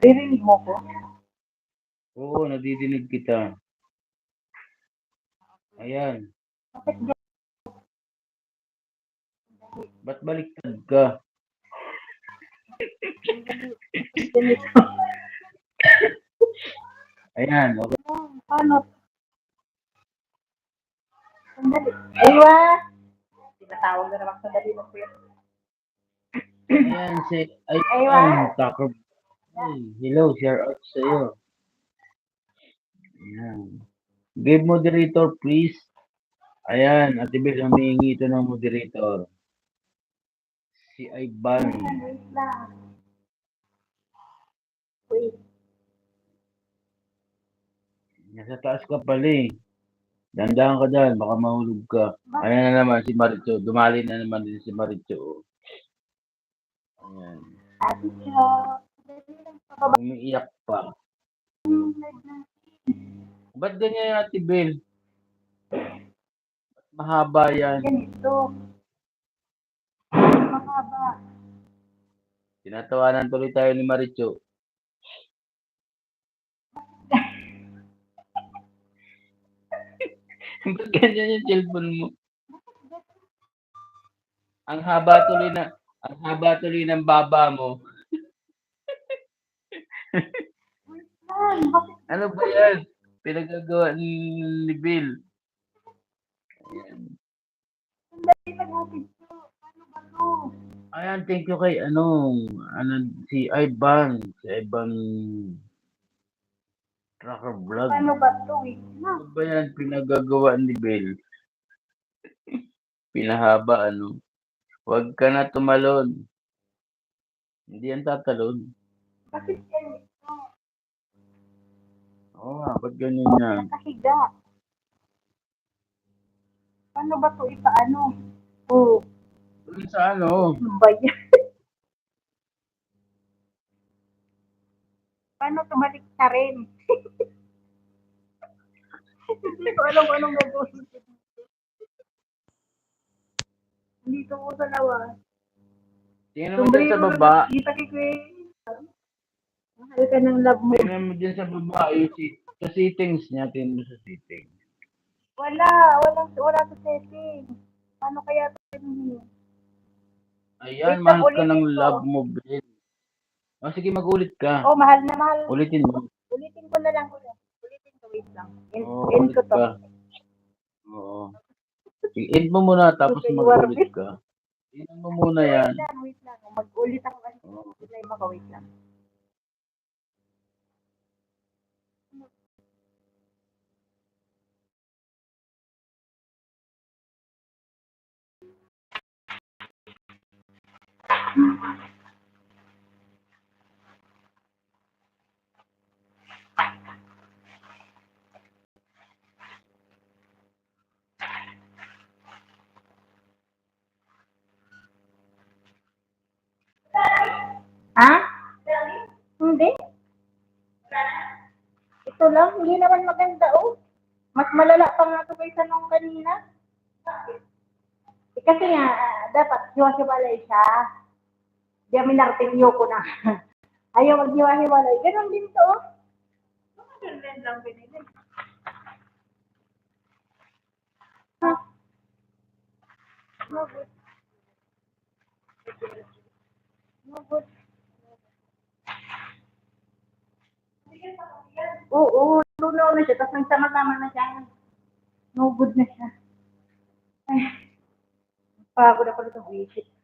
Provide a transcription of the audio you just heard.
Ririnig mo ko? Oo, nadidinig kita. Ayan. Bakit di- Ba't baliktad ka? Ayan, okay. Paano? Sandali. Aywa! Tinatawag na naman sandali mo yun. Ayan, si... Ay, Aywa. ay, Tucker. Ay, hello, share out sa'yo. Ayan. Give moderator, please. Ayan, Ate Bel, humihingi ito ng moderator. Si Ivan. Wait. Nasa taas ka pala eh. Dandahan ka dyan, baka mahulog ka. Ayan na naman si Maricho. Dumali na naman din si Maricho. Ayan. Ate Umiiyak pa. Ba't ganyan yung Ate Bel? Ba't mahaba yan? Ganito. Mahaba. Tinatawanan tuloy tayo ni Maricho. Ba't ganyan yung cellphone mo? Ang haba tuloy na, ang haba tuloy ng baba mo. Ano ba yan? Pinagagawa ni, Bill. Ayan. Ano? Ayan, thank you kay ano, ano si Ivan, si Ivan Tracker Vlog. Ano ba to? Ano ba yan pinagagawa ni Bill? Pinahaba ano. Huwag ka na tumalon. Hindi yan tatalon. Bakit ganito? Oo nga, ba't ganyan yan? Nakahiga. Paano ba to ipaano? Oh, Doon sa ano? ano ba yan? Paano tumalik ka rin? Hindi ko alam anong gagawin. Dito ko sa lawas. Tingnan mo dyan sa baba. Kita kay Kuya. Mahal ka ng love mo. Tingnan mo dyan sa baba. Yung si, sa settings niya, tingnan mo sa settings. Wala, walang, wala sa setting. Paano kaya ito yun? Ayan, Wait, mahal ka ng ko. love mo, Bill. O sige, mag-ulit ka. Oh, mahal na mahal. Ulitin mo. Ulitin ko na lang ulit. Ulitin ko, wait lang. In, in ulit ko to. ka. Oo. Sige, end mo muna, tapos Okay, mag-ulit ka. Tingnan mo muna yan. Wait lang, wait lang. Mag-ulit ako kasi ako, wait lang. Ha? Hindi. Ito lang, hindi naman maganda oh. Mas malala pa nga ito kaysa nung kanina. Eh, kasi nga, dapat hiwa-hiwalay siya. Di kami nartinyo ko na. Ayaw maghiwa-hiwalay. Ganon din to. oh. Ganon din lang binili. Ha? No good. No good. Oo, lunaw na siya. Tapos nagsama-sama na siya. No good na siya. Ay, pagod ako nito. Visit.